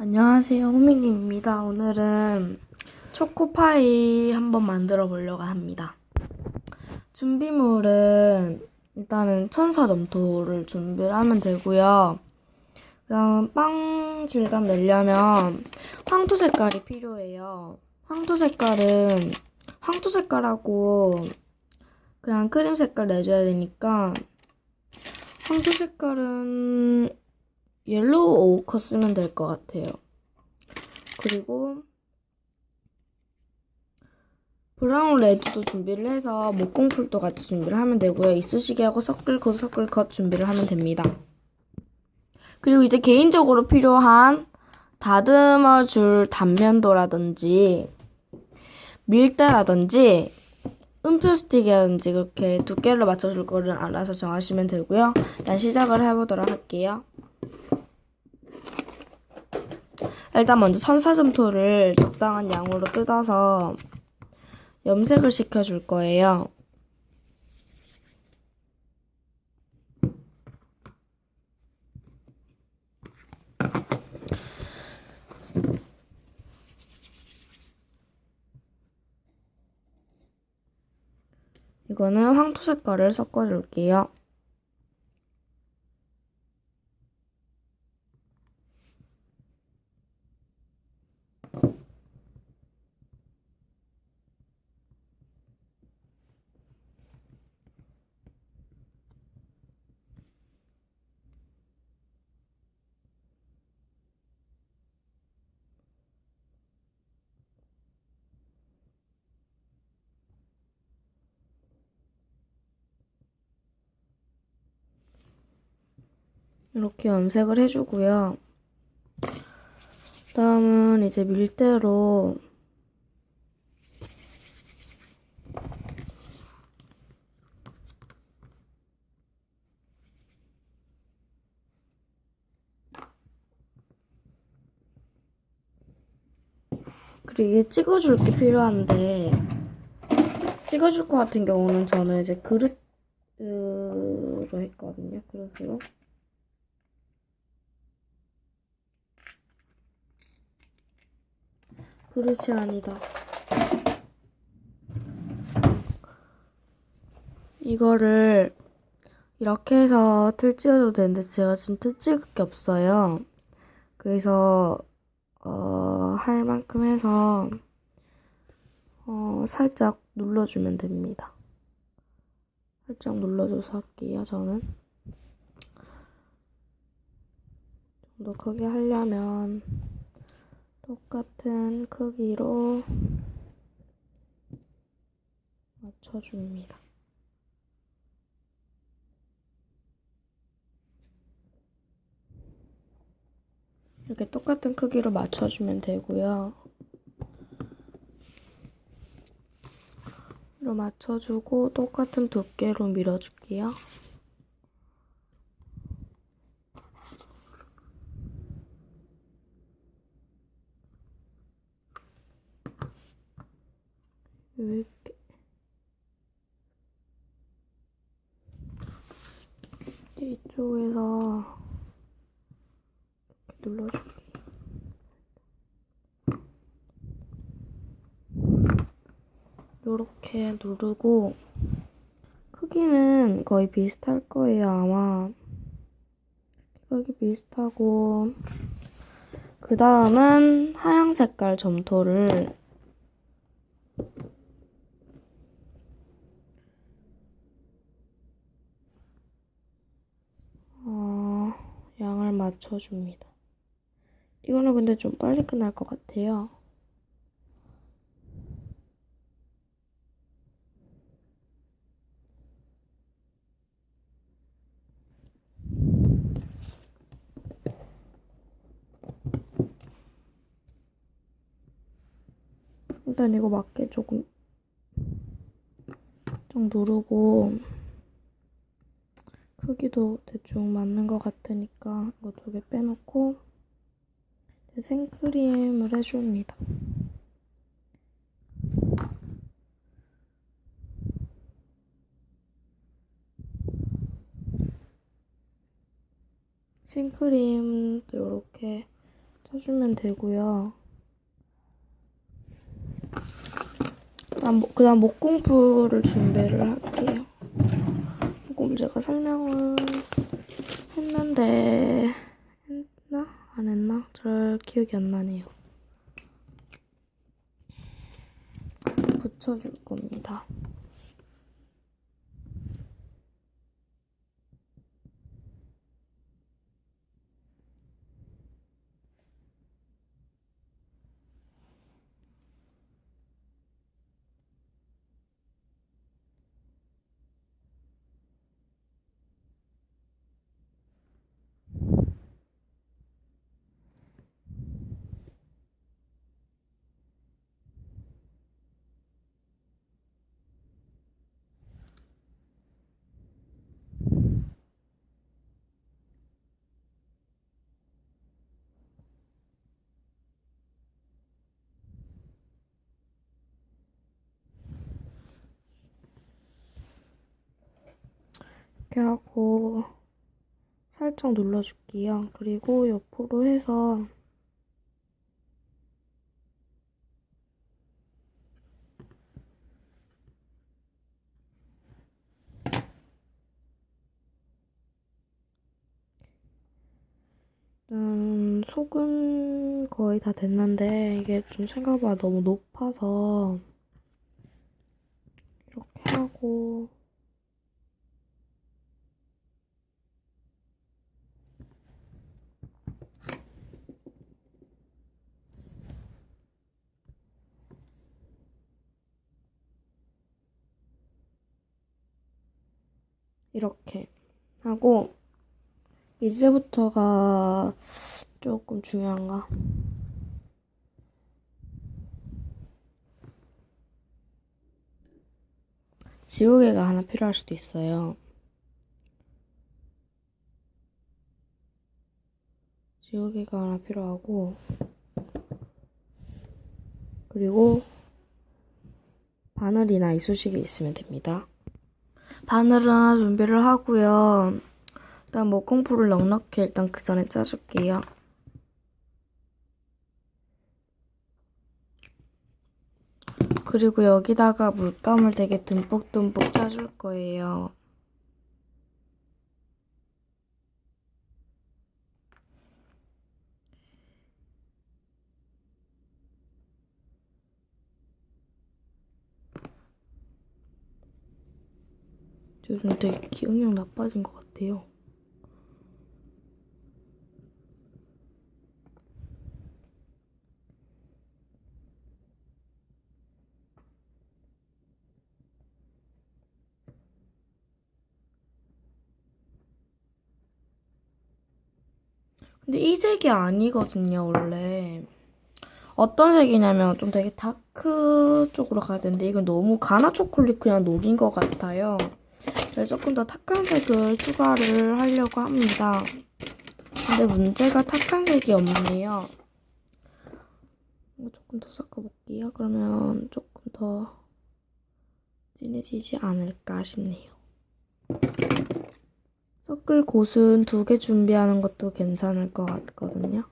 안녕하세요. 호밍입니다. 오늘은 초코파이 한번 만들어 보려고 합니다. 준비물은 일단은 천사점토를 준비를 하면 되고요. 그다음 빵 질감 내려면 황토 색깔이 필요해요. 황토 색깔은 황토 색깔하고 그냥 크림 색깔 내줘야 되니까 황토 색깔은 옐로우 오커 쓰면 될 것 같아요. 그리고 브라운 레드도 준비를 해서 목공풀도 같이 준비를 하면 되고요. 이쑤시개하고 서클컷 서클컷 준비를 하면 됩니다. 그리고 이제 개인적으로 필요한 다듬어 줄 단면도라든지 밀대라든지 음표 스틱이라든지 그렇게 두께를 맞춰줄 거를 알아서 정하시면 되고요. 일단 시작을 해보도록 할게요. 일단 먼저 천사점토를 적당한 양으로 뜯어서 염색을 시켜줄 거예요. 이거는 황토 색깔을 섞어줄게요. 이렇게 염색을 해주고요. 다음은 이제 밀대로 그리고 이게 찍어줄 게 필요한데 찍어줄 것 같은 경우는 저는 이제 그릇으로 했거든요. 그릇으로. 그릇이 아니다. 이거를 이렇게 해서 틀 찍어도 되는데 제가 지금 틀 찍을 게 없어요. 그래서 어, 할 만큼 해서 어, 살짝 눌러주면 됩니다. 살짝 눌러줘서 할게요, 저는. 좀더 크게 하려면 똑같은 크기로 맞춰줍니다. 이렇게 똑같은 크기로 맞춰주면 되고요. 이로 맞춰주고 똑같은 두께로 밀어줄게요. 이렇게 이쪽에서 이렇게 눌러줄게요. 이렇게 누르고 크기는 거의 비슷할 거예요 아마 크기 비슷하고 그 다음은 하양 색깔 점토를 어, 양을 맞춰줍니다. 이거는 근데 좀 빨리 끝날 것 같아요. 일단 이거 맞게 조금 좀 누르고 크기도 대충 맞는 것 같으니까 이거 두 개 빼놓고 생크림을 해줍니다. 생크림도 이렇게 짜주면 되고요. 그다음, 목- 그다음 목공풀을 준비를 할게요. 제가 설명을 했는데 했나 안 했나 잘 기억이 안 나네요. 붙여줄 겁니다. 이렇게 하고 살짝 눌러줄게요. 그리고 옆으로 해서 음, 속은 거의 다 됐는데 이게 좀 생각보다 너무 높아서 이렇게 하고 이렇게 하고 이제부터가 조금 중요한가? 지우개가 하나 필요할 수도 있어요. 지우개가 하나 필요하고 그리고 바늘이나 이쑤시개 있으면 됩니다. 바늘은 하나 준비를 하고요. 일단 목공풀을 넉넉히 일단 그 전에 짜줄게요. 그리고 여기다가 물감을 되게 듬뿍듬뿍 짜줄 거예요. 요즘 되게 기억력 나빠진 것 같아요. 근데 이 색이 아니거든요, 원래. 어떤 색이냐면 좀 되게 다크 쪽으로 가야 되는데 이건 너무 가나 초콜릿 그냥 녹인 것 같아요. 그래서 조금 더 탁한 색을 추가를 하려고 합니다. 근데 문제가 탁한 색이 없네요. 조금 더 섞어볼게요. 그러면 조금 더 진해지지 않을까 싶네요. 섞을 곳은 두 개 준비하는 것도 괜찮을 것 같거든요.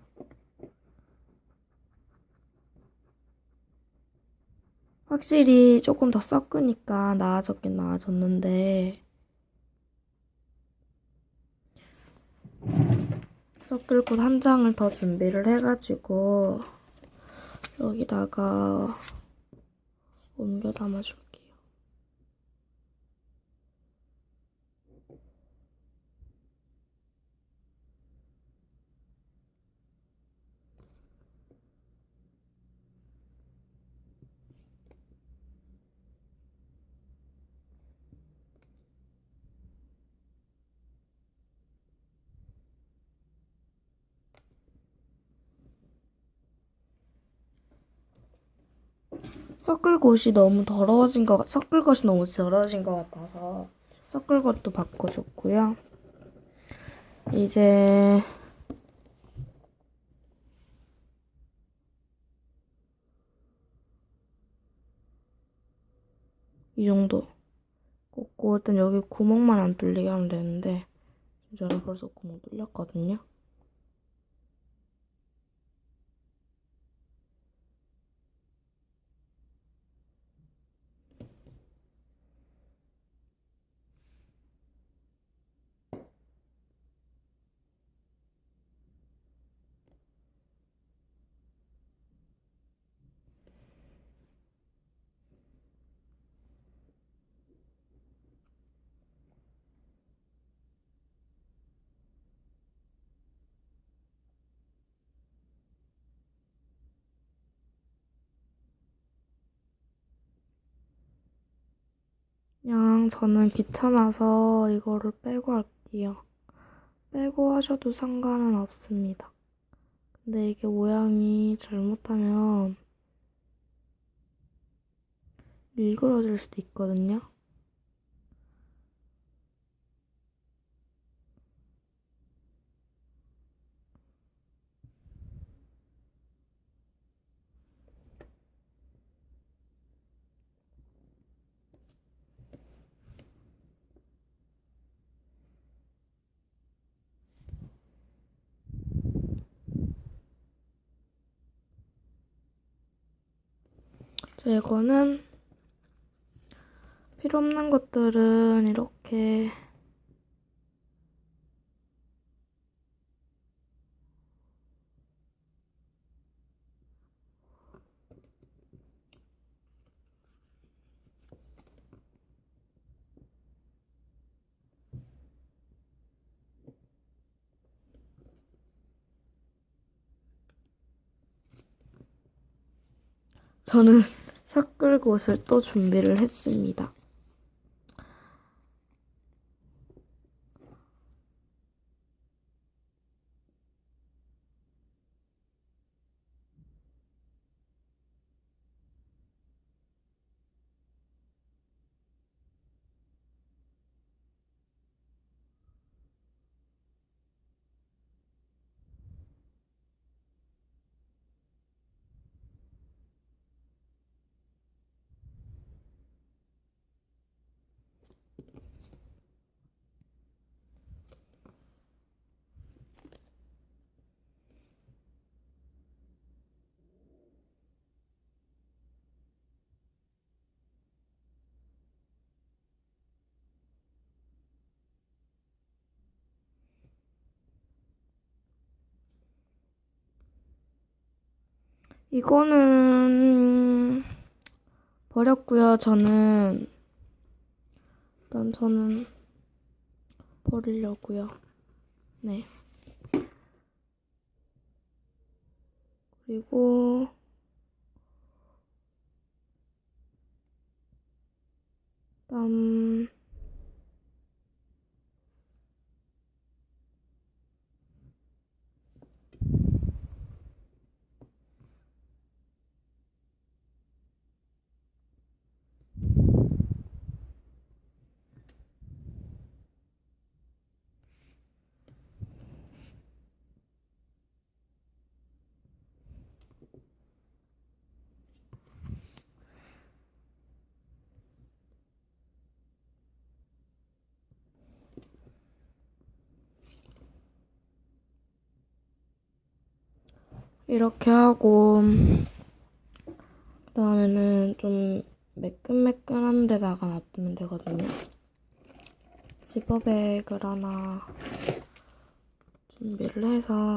확실히 조금 더 섞으니까 나아졌긴 나아졌는데 곳한 장을 더 준비를 해가지고 여기다가 옮겨 담아줄게요. 섞을 곳이 너무 더러워진 것, 같- 섞을 것이 너무 더러워진 것 같아서 섞을 것도 바꿔줬고요. 이제 이 정도 꽂고 일단 여기 구멍만 안 뚫리게 하면 되는데 저는 벌써 구멍 뚫렸거든요. 그냥 저는 귀찮아서 이거를 빼고 할게요. 빼고 하셔도 상관은 없습니다. 근데 이게 모양이 잘못하면 일그러질 수도 있거든요. 자, 이거는 필요 없는 것들은 이렇게 저는 섞을 곳을 또 준비를 했습니다. 이거는 버렸고요. 저는 일단 저는 버리려고요. 네. 그리고 다음 이렇게 하고 그다음에는 좀 매끈매끈한 데다가 놔두면 되거든요. 지퍼백을 하나 준비를 해서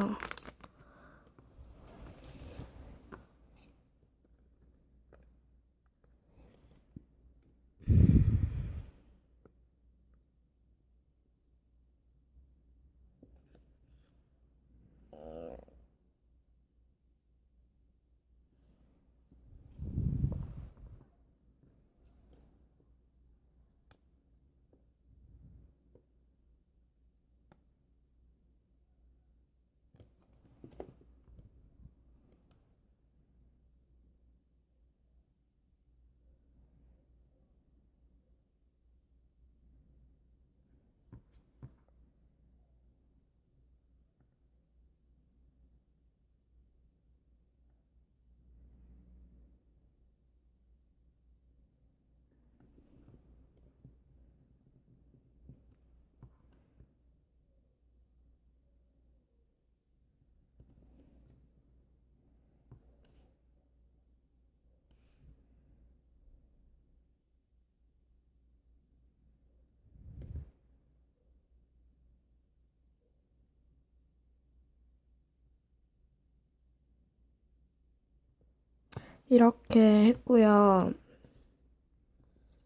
이렇게 했고요.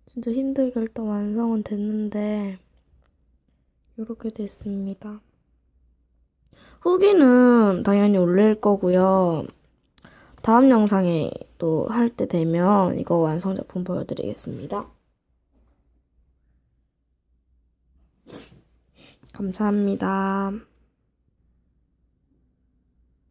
진짜 힘들게 일단 완성은 됐는데 이렇게 됐습니다. 후기는 당연히 올릴 거고요. 다음 영상에 또 할 때 되면 이거 완성 작품 보여드리겠습니다. 감사합니다.